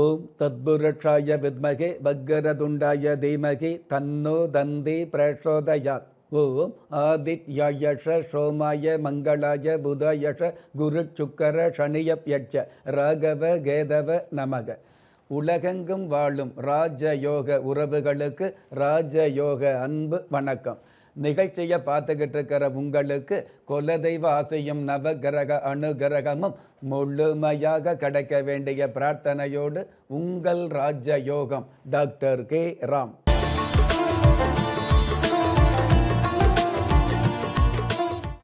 ஓம் தத்புருஷாய வித்மகே பக்கரதுண்டாய தீமகி தன்னோ தந்தி பிரச்சோதயாத் ஓம் ஆதித்யாயஷ சோமாய மங்களாய புதாயஷ குரு சுக்கர சனியப்யட்ச ராகவ கேதவ நமக. உலகெங்கும் வாழும் ராஜயோக உறவுகளுக்கு ராஜயோக அன்பு வணக்கம். நிகழ்ச்சியை பார்த்துக்கிட்டு இருக்கிற உங்களுக்கு குலதெய்வ ஆசையும் நவகிரக அனுகிரகமும் முழுமையாக கிடைக்க வேண்டிய பிரார்த்தனையோடு உங்கள் ராஜயோகம். Doctor K. ராம்.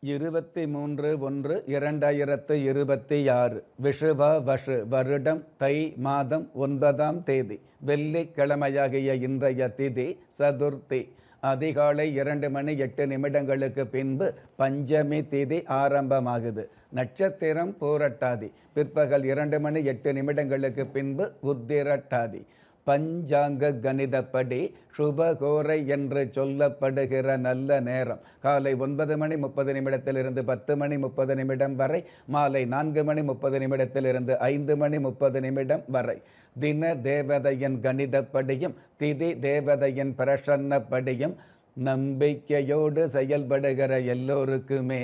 இருபத்தி மூன்று ஒன்று இரண்டாயிரத்து இருபத்தி ஆறு. விஷுவ வஷு வருடம் தை மாதம் ஒன்பதாம் தேதி. வெள்ளிக்கிழமையாகிய இன்றைய திதி சதுர்த்தி. அதிகாலை இரண்டு மணி எட்டு நிமிடங்களுக்கு பின்பு பஞ்சமி திதி ஆரம்பமாகுது. நட்சத்திரம் பூரட்டாதி. பிற்பகல் இரண்டு மணி எட்டு நிமிடங்களுக்கு பின்பு உத்திரட்டாதி. பஞ்சாங்க கணிதப்படி சுபகோரை என்று சொல்லப்படுகிற நல்ல நேரம். காலை ஒன்பது மணி முப்பது நிமிடத்திலிருந்து பத்து மணி முப்பது நிமிடம் வரை மாலை நான்கு மணி முப்பது நிமிடத்திலிருந்து ஐந்து மணி முப்பது நிமிடம் வரை. தின தேவதையின் கணிதப்படியும் திதி தேவதையின் பிரசன்னப்படியும் நம்பிக்கையோடு செயல்படுகிற எல்லோருக்குமே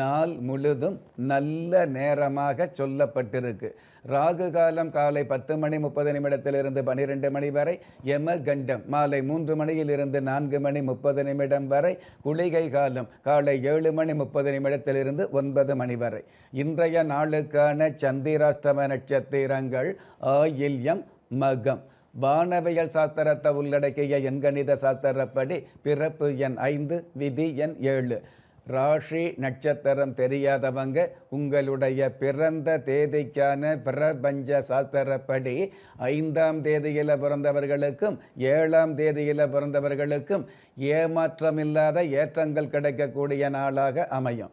நாள் முழுதும் நல்ல நேரமாக சொல்லப்பட்டிருக்கு. ராகு காலம் காலை பத்து மணி முப்பது நிமிடத்திலிருந்து பன்னிரெண்டு மணி வரை யம கண்டம் மாலை மூன்று மணியிலிருந்து நான்கு மணி முப்பது நிமிடம் வரை குளிகை காலம் காலை ஏழு மணி முப்பது நிமிடத்திலிருந்து ஒன்பது மணி வரை. இன்றைய நாளுக்கான சந்திராஷ்டம நட்சத்திரங்கள் ஆயில்யம் மகம். வானவியல் சாஸ்திரத்தை உள்ளடக்கிய எண்கணித சாஸ்திரப்படி பிறப்பு எண் ஐந்து விதி எண் ஏழு. ராஷி நட்சத்திரம் தெரியாதவங்க உங்களுடைய பிறந்த தேதிக்கான பிரபஞ்ச சாஸ்திரப்படி ஐந்தாம் தேதியில் பிறந்தவர்களுக்கும் ஏழாம் தேதியில் பிறந்தவர்களுக்கும் ஏமாற்றமில்லாத ஏற்றங்கள் கிடைக்கக்கூடிய நாளாக அமையும்.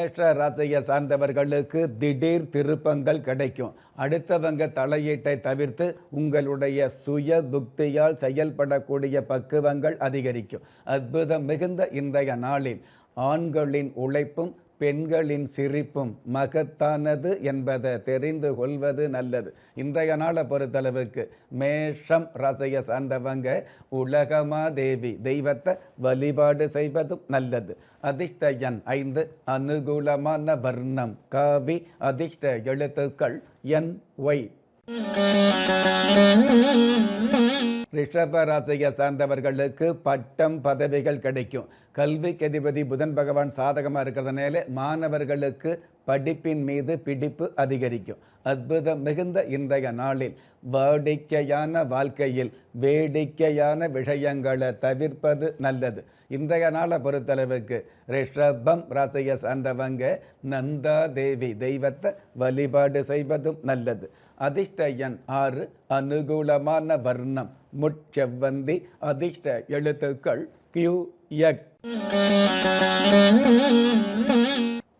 மேஷ ராசியை சார்ந்தவர்களுக்கு திடீர் திருப்பங்கள் கிடைக்கும். அடுத்தவங்க தலையீட்டை தவிர்த்து உங்களுடைய சுய புக்தியால் செயல்படக்கூடிய பக்குவங்கள் அதிகரிக்கும். அற்புதம் மிகுந்த இன்றைய நாளில் ஆண்களின் உழைப்பும் பெண்களின் சிரிப்பும் மகத்தானது என்பதை தெரிந்து கொள்வது நல்லது. இன்றைய நாளை பொறுத்தளவுக்கு மேஷம் ராசியை சார்ந்தவங்க உலகமாதேவி தெய்வத்தை வழிபாடு செய்வதும் நல்லது. அதிர்ஷ்ட எண் ஐந்து அனுகூலமான வர்ணம். காவி அதிர்ஷ்ட எழுத்துக்கள் என் ஒய். ரிஷப ராசியை சார்ந்தவர்களுக்கு பட்டம் பதவிகள் கிடைக்கும். கல்விக்கு அதிபதி புதன் பகவான் சாதகமாக இருக்கிறதுனால மாணவர்களுக்கு படிப்பின் மீது பிடிப்பு அதிகரிக்கும். அற்புதம் மிகுந்த இன்றைய நாளில் வாடிக்கையான வாழ்க்கையில் வேடிக்கையான விஷயங்களை தவிர்ப்பது நல்லது. இன்றைய நாளை பொறுத்தளவுக்கு ரிஷபம் ராசியை சார்ந்தவங்க நந்தா தேவி தெய்வத்தை வழிபாடு செய்வதும் நல்லது. அதிர்ஷ்ட எண் ஆறு அனுகூலமான வர்ணம். முட்செவ்வந்தி அதிர்ஷ்ட எழுத்துக்கள் கியூ எக்ஸ்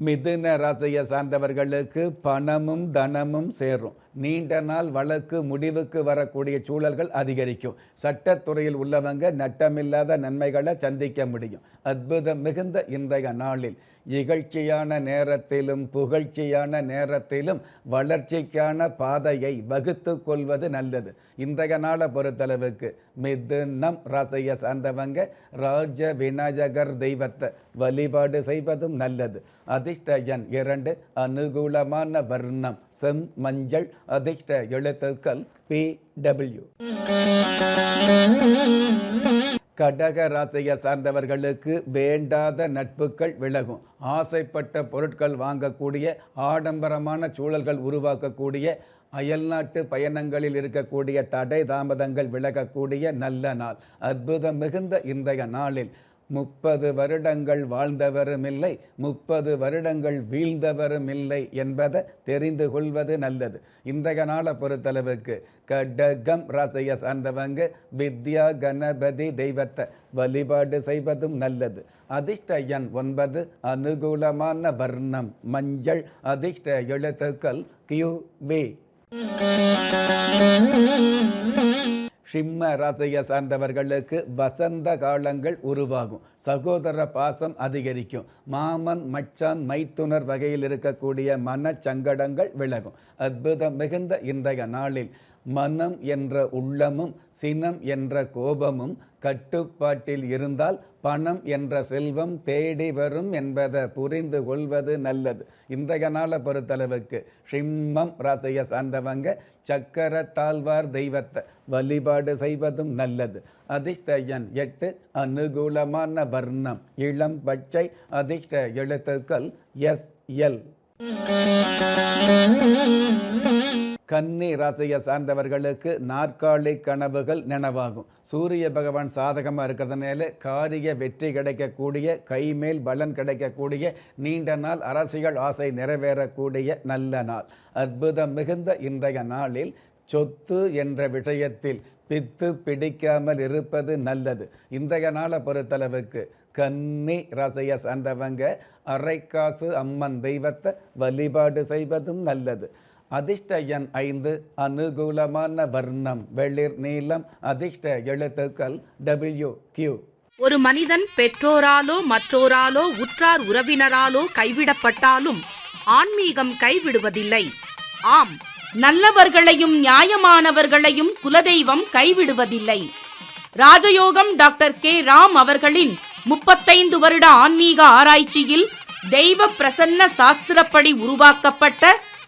மிதுன ராசியை சார்ந்தவர்களுக்கு பணமும் தனமும் சேரும். நீண்ட நாள் வழக்கு முடிவுக்கு வரக்கூடிய சூழல்கள் அதிகரிக்கும். சட்டத்துறையில் உள்ளவங்க நட்டமில்லாத நன்மைகளை சந்திக்க முடியும். அற்புதம் மிகுந்த இன்றைய நாளில். இகழ்ச்சியான நேரத்திலும் புகழ்ச்சியான நேரத்திலும் வளர்ச்சிக்கான பாதையை வகுத்து கொள்வது நல்லது. இன்றைய நாளை பொறுத்தளவுக்கு மிதுனம் ராசியை சார்ந்தவங்க ராஜ விநாயகர் தெய்வத்தை வழிபாடு செய்வதும் நல்லது. அதிர்ஷ்டஜன் இரண்டு அனுகூலமான வர்ணம் செம் மஞ்சள் அதிர்ஷ்ட எழுத்துக்கள் பி டபிள்யூ. கடக ராசியை சார்ந்தவர்களுக்கு வேண்டாத நட்புகள் விலகும். ஆசைப்பட்ட பொருட்கள் வாங்கக்கூடிய ஆடம்பரமான சூழல்கள் உருவாக்கக்கூடிய அயல்நாட்டு பயணங்களில் இருக்கக்கூடிய தடை தாமதங்கள் விலகக்கூடிய நல்ல நாள். அற்புதம் மிகுந்த இன்றைய நாளில். முப்பது வருடங்கள் வாழ்ந்தவரும் இல்லை முப்பது வருடங்கள் வீழ்ந்தவரும் இல்லை என்பதை தெரிந்து கொள்வது நல்லது. இன்றைய நாளை பொறுத்தளவுக்கு கடகம் ராசைய சார்ந்தவங்க வித்யா கணபதி தெய்வத்தை வழிபாடு செய்வதும் நல்லது. அதிர்ஷ்ட எண் ஒன்பது அனுகூலமான வர்ணம் மஞ்சள் அதிர்ஷ்ட எழுத்துக்கள் கியூ வே சிம்ம ராசியை சார்ந்தவர்களுக்கு வசந்த காலங்கள் உருவாகும். சகோதர பாசம் அதிகரிக்கும். மாமன் மச்சான் மைத்துனர் வகையில் இருக்கக்கூடிய மனச்சங்கடங்கள் விலகும். அற்புதம் மிகுந்த இன்றைய நாளில். மனம் என்ற உள்ளமும் சினம் என்ற கோபமும் கட்டுப்பாட்டில் இருந்தால் பணம் என்ற செல்வம் தேடி வரும் என்பதை புரிந்து கொள்வது நல்லது. இன்றைய நாளை பொறுத்தளவுக்கு சிம்மம் ராசியை சார்ந்தவங்க சக்கர தாழ்வார் தெய்வத்தை வழிபாடு செய்வதும் நல்லது. அதிர்ஷ்டயன் எட்டு அனுகூலமான வர்ணம். இளம் பச்சை அதிர்ஷ்ட எழுத்துக்கள் எஸ் எல். கன்னி ராசியை சார்ந்தவர்களுக்கு நாற்காலி கனவுகள் நினைவாகும். சூரிய பகவான் சாதகமாக இருக்கிறதுனால காரிய வெற்றி கிடைக்கக்கூடிய கைமேல் பலன் கிடைக்கக்கூடிய நீண்ட நாள் அரசியல் ஆசை நிறைவேறக்கூடிய நல்ல நாள். அற்புதம் மிகுந்த இன்றைய நாளில் சொத்து என்ற விஷயத்தில் பித்து பிடிக்காமல் இருப்பது நல்லது. இன்றைய நாளை பொறுத்தளவுக்கு கன்னி ராசியை சார்ந்தவங்க அரைக்காசு அம்மன் தெய்வத்தை வழிபாடு செய்வதும் நல்லது. அதிர்ஷ்ட எண் ஐந்து அனுகூலமான வர்ணம் வெளிர் நீளம் அதிர்ஷ்ட எழுத்துக்கள் டபிள்யூ கியூ ஒரு மனிதன் பெற்றோராலோ மற்றோராலோ உற்றார் உறவினராலோ கைவிடப்பட்டாலும் ஆன்மீகம் கைவிடுவதில்லை. ஆம் நல்லவர்களையும் நியாயமானவர்களையும் குலதெய்வம் கைவிடுவதில்லை. ராஜயோகம் டாக்டர் கே. ராம் அவர்களின் முப்பத்தைந்து வருட ஆன்மீக ஆராய்ச்சியில் தெய்வ பிரசன்ன சாஸ்திரப்படி உருவாக்கப்பட்ட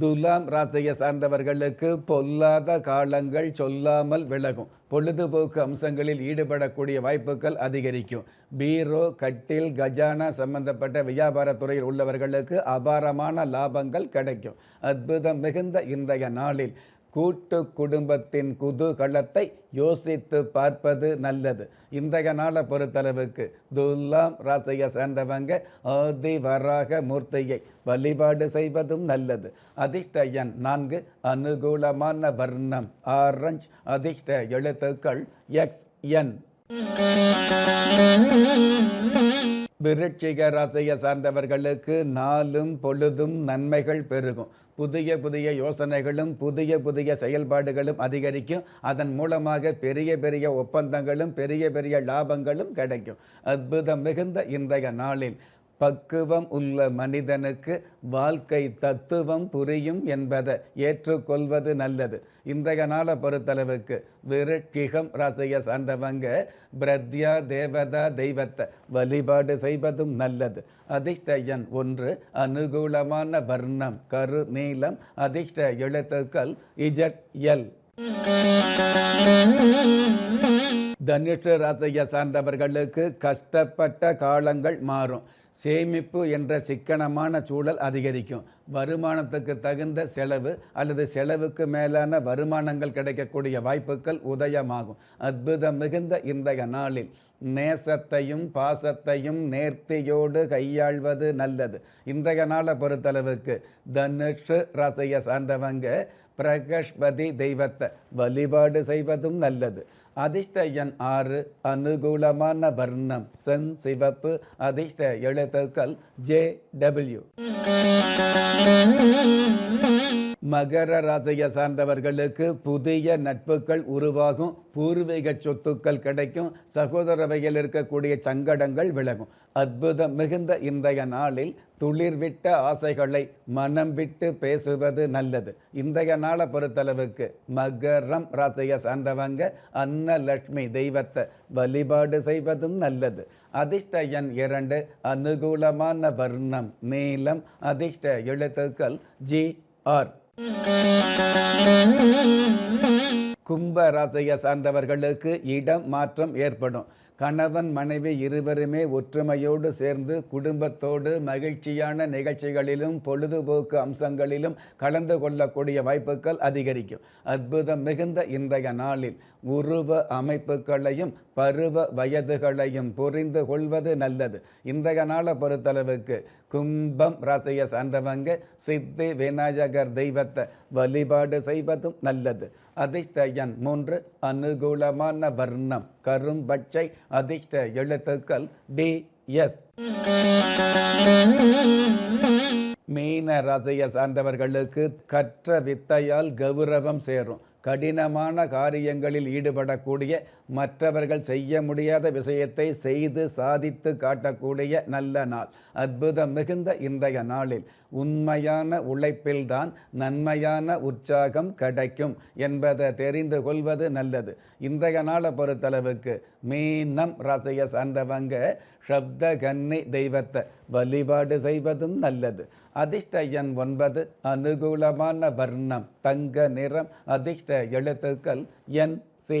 துலாம் ராசியை சார்ந்தவர்களுக்கு பொல்லாத காலங்கள் சொல்லாமல் விலகும். பொழுதுபோக்கு அம்சங்களில் ஈடுபடக்கூடிய வாய்ப்புகள் அதிகரிக்கும். பீரோ கட்டில் கஜானா சம்பந்தப்பட்ட வியாபாரத்துறையில் உள்ளவர்களுக்கு அபாரமான லாபங்கள் கிடைக்கும். அற்புதம் மிகுந்த இன்றைய நாளில். கூட்டு குடும்பத்தின் குதூகலத்தை யோசித்து பார்ப்பது நல்லது. இன்றைய நாளை பொறுத்தளவுக்கு துல்லாம் ராசியை சேர்ந்தவங்க ஆதி வராக மூர்த்தியை வழிபாடு செய்வதும் நல்லது. அதிர்ஷ்ட எண் நான்கு அனுகூலமான வர்ணம். ஆரஞ்ச் அதிர்ஷ்ட எழுத்துக்கள் எக்ஸ் என். விருட்சிக ராசியை சார்ந்தவர்களுக்கு நாளும் பொழுதும் நன்மைகள் பெருகும். புதிய புதிய யோசனைகளும் புதிய புதிய செயல்பாடுகளும் அதிகரிக்கும். அதன் மூலமாக பெரிய பெரிய ஒப்பந்தங்களும் பெரிய பெரிய லாபங்களும் கிடைக்கும். அற்புதம் மிகுந்த இன்றைய நாளில். பக்குவம் உள்ள மனிதனுக்கு வாழ்க்கை தத்துவம் புரியும் என்பதை ஏற்றுக்கொள்வது நல்லது. இன்றைய நாளை பொறுத்தளவுக்கு விருட்சிகம் ராசியை சார்ந்தவங்க பிரத்யா தேவதா தெய்வத்தை வழிபாடு செய்வதும் நல்லது. அதிர்ஷ்டயன் ஒன்று அனுகூலமான வர்ணம் கரு நீளம் அதிர்ஷ்ட எழுத்துக்கள் இஜட் எல். தனுஷ ராசியை சார்ந்தவர்களுக்கு கஷ்டப்பட்ட காலங்கள் மாறும். சேமிப்பு என்ற சிக்கனமான சூழல் அதிகரிக்கும். வருமானத்துக்கு தகுந்த செலவு அல்லது செலவுக்கு மேலான வருமானங்கள் கிடைக்கக்கூடிய வாய்ப்புகள் உதயமாகும். அற்புதம் மிகுந்த இன்றைய நாளில் நேசத்தையும் பாசத்தையும் நேர்த்தியோடு கையாள்வது நல்லது. இன்றைய நாளை பொறுத்தளவுக்கு தனுஷ் ராசையை சார்ந்தவங்க பிரகஷ்பதி தெய்வத்தை வழிபாடு செய்வதும் நல்லது. அதிர்ஷ்ட எண் ஆறு அனுகூலமான வர்ணம். சென் சிவப்பு அதிர்ஷ்ட எழுத்துக்கள் ஜே டபிள்யூ. மகர ராசியை சார்ந்தவர்களுக்கு புதிய நட்புகள் உருவாகும். பூர்வீக சொத்துக்கள் கிடைக்கும். சகோதர வகையில் இருக்கக்கூடிய சங்கடங்கள் விலகும். அற்புதம் மிகுந்த இன்றைய நாளில் துளிர்விட்ட ஆசைகளை மனம் விட்டு பேசுவது நல்லது. இன்றைய நாளை பொறுத்தளவுக்கு மகரம் ராசியை சார்ந்தவங்க அன்னலட்சுமி தெய்வத்தை வழிபாடு செய்வதும் நல்லது. அதிர்ஷ்ட எண் இரண்டு அனுகூலமான வர்ணம் நீளம் அதிர்ஷ்ட எழுத்துக்கள் ஜி ஆர். கும்ப ராசியை சார்ந்தவர்களுக்கு இடம் மாற்றம் ஏற்படும். கணவன் மனைவி இருவருமே ஒற்றுமையோடு சேர்ந்து குடும்பத்தோடு மகிழ்ச்சியான நிகழ்ச்சிகளிலும் பொழுதுபோக்கு அம்சங்களிலும் கலந்து கொள்ளக்கூடிய வாய்ப்புகள் அதிகரிக்கும். அற்புதம் மிகுந்த இன்றைய நாளில் உருவ அமைப்புகளையும் பருவ வயதுகளையும் புரிந்து கொள்வது நல்லது. இன்றைய நாளை பொறுத்தளவுக்கு கும்பம் ராசியை சார்ந்தவங்க சித்தி விநாயகர் தெய்வத்தை வழிபாடு செய்வதும் நல்லது. அதிர்ஷ்டயன் மூன்று அனுகூலமான வர்ணம். கரும்பச்சை அதிர்ஷ்ட எழுத்துக்கள் டி எஸ். மீன ரசைய சார்ந்தவர்களுக்கு கற்ற வித்தையால் கௌரவம் சேரும். கடினமான காரியங்களில் ஈடுபடக்கூடிய மற்றவர்கள் செய்ய முடியாத விஷயத்தை செய்து சாதித்து காட்டக்கூடிய நல்ல நாள். அற்புதம் மிகுந்த இன்றைய நாளில் உண்மையான உழைப்பில்தான் நன்மையான உற்சாகம் கிடைக்கும் என்பதை தெரிந்து கொள்வது நல்லது. இன்றைய நாளை பொறுத்தளவுக்கு மீனம் ரசைய சார்ந்தவங்க சப்த கன்னி தெய்வத்தை வழிபாடு செய்வதும் நல்லது. அதிர்ஷ்ட எண் ஒன்பது அனுகூலமான வர்ணம் தங்க நிறம் அதிர்ஷ்ட எழுத்துக்கள் என் சி.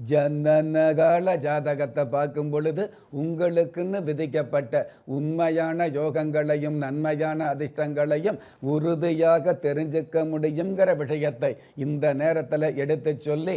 ஜனநகால ஜாதகத்தை பார்க்கும் பொழுது உங்களுக்குன்னு விதிக்கப்பட்ட உண்மையான யோகங்களையும் நன்மையான அதிர்ஷ்டங்களையும் உறுதியாக தெரிஞ்சுக்க முடியுங்கிற விஷயத்தை இந்த நேரத்தில் எடுத்து சொல்லி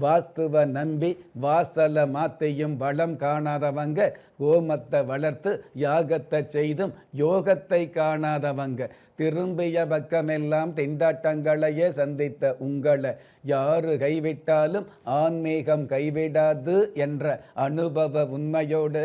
வாஸ்துவ நம்பி வாசல மாத்தையும் வளம் காணாதவங்க ஓமத்தை வளர்த்து யாகத்தை செய்தும் யோகத்தை காணாதவங்க. திரும்பிய பக்கமெல்லாம் திண்டாட்டங்களையே சந்தித்த உங்களை யாரு கைவிட்டாலும் ஆன்மீகம் கைவிடாது என்ற அனுபவ உண்மையோடு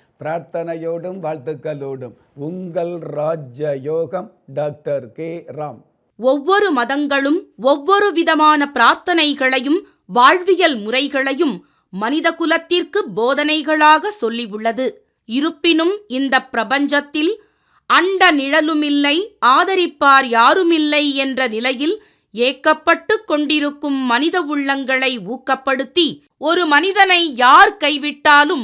பிரார்த்தனையோடும் வாழ்த்துக்களோடும். உங்கள் ராஜ்ய யோகம் டாக்டர் கே. ராம். ஒவ்வொரு மதங்களும் ஒவ்வொரு விதமான பிரார்த்தனைகளையும் வாழ்வியல் முறைகளையும் மனித குலத்திற்கு போதனைகளாக சொல்லியுள்ளது இருப்பினும் இந்த பிரபஞ்சத்தில் அண்ட நிழலுமில்லை ஆதரிப்பார் யாருமில்லை என்ற நிலையில் ஏக்கப்பட்டு கொண்டிருக்கும் மனித உள்ளங்களை ஊக்கப்படுத்தி ஒரு மனிதனை யார் கைவிட்டாலும்